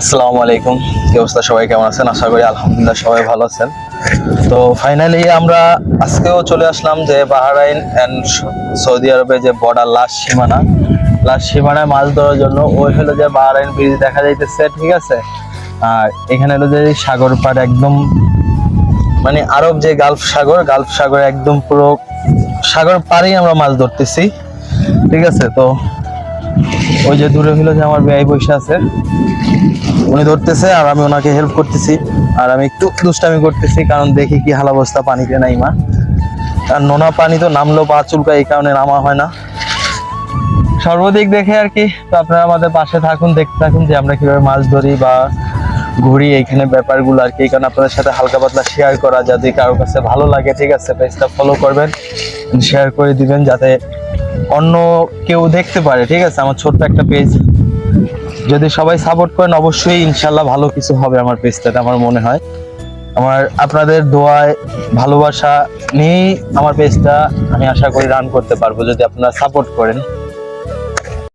আসসালামু আলাইকুম। কি অবস্থা? সবাই কেমন আছেন? আশা করি আলহামদুলিল্লাহ সবাই ভালো আছেন। তো ফাইনালি আমরা আজকেও চলে আসলাম যে বাহারাইন অ্যান্ড সৌদি আরবে যে বর্ডার লাস্ট সীমানা। লাস্ট সীমানায় মাছ ধরার জন্য ওই হলো যে বাহারাইন ব্রিজ দেখা যাইতেছে, ঠিক আছে? আর এখানে হলো যে সাগর পাড় একদম মানে আরব যে গালফ সাগর গালফ সাগর একদম পুরো সাগর পাড়েই আমরা মাছ ধরতেছি, ঠিক আছে? তো ওই যে দূরে হলো যে আমার ব্যয় বসে আছে। উনি ধরতেছে আর আমি ওনাকে হেল্প করতেছি। আর আমি একটু দুষ্টামি করতেছি কারণ দেখি কি হাল অবস্থা পানিতে নাই মা। আর নোনা পানি তো নামলো পা চুলকা এই কারণে নামা হয় না। সর্বদিক দেখে আর কি, তো আপনারা আমাদের পাশে থাকুন, দেখতে থাকুন যে আমরা কীভাবে মাছ ধরি বা ঘুরি, এইখানে ব্যাপারগুলো আর কি। এই কারণে আপনাদের সাথে হালকা পাতলা শেয়ার করা, যাতে কারোর কাছে ভালো লাগে, ঠিক আছে? পেজটা ফলো করবেন শেয়ার করে দিবেন, যাতে অন্য কেউ দেখতে পারে, ঠিক আছে? আমার ছোট্ট একটা পেজ যদি সবাই সাপোর্ট করেন, অবশ্যই ইনশাল্লাহ ভালো কিছু হবে আমার পেজটাতে আমার মনে হয়। আমার আপনাদের দোয়ায় ভালোবাসা নিয়েই আমার পেজটা আমি আশা করি রান করতে পারব, যদি আপনারা সাপোর্ট করেন।